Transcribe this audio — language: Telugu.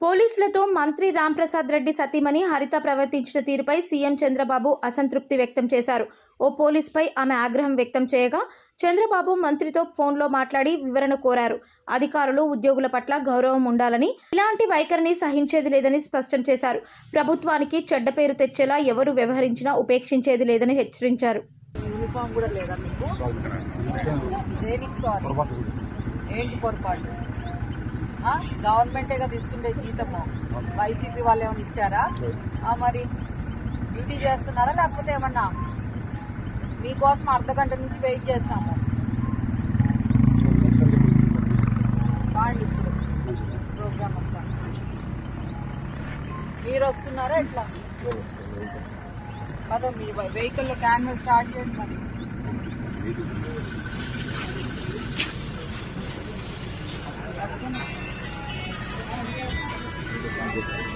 పోలీసులతో మంత్రి రాంప్రసాద్ రెడ్డి సతీమణి హరిత ప్రవర్తించిన తీరుపై సీఎం చంద్రబాబు అసంతృప్తి వ్యక్తం చేశారు. ఓ పోలీసుపై ఆమె ఆగ్రహం వ్యక్తం చేయగా చంద్రబాబు మంత్రితో ఫోన్లో మాట్లాడి వివరణ కోరారు. అధికారులు ఉద్యోగుల పట్ల గౌరవం ఉండాలని ఇలాంటి వైఖరిని సహించేది లేదని స్పష్టం చేశారు. ప్రభుత్వానికి చెడ్డ పేరు తెచ్చేలా ఎవరు వ్యవహరించినా ఉపేక్షించేది లేదని హెచ్చరించారు. యూనిఫామ్ కూడా లేదా మీకు? గవర్నమెంటే కదా ఇస్తుండే జీతము. వైసీపీ వాళ్ళు ఏమైనా ఇచ్చారా? మరి డ్యూటీ చేస్తున్నారా లేకపోతే ఏమన్నా మీకోసం అర్ధ గంట నుంచి వెయిట్ చేస్తాము? ప్రోగ్రామ్ అంతా. మీరు వస్తున్నారా ఎట్లా? కదా మీ వెహికల్లో క్యాన్వస్ స్టార్ట్ చేయండి మరి. this.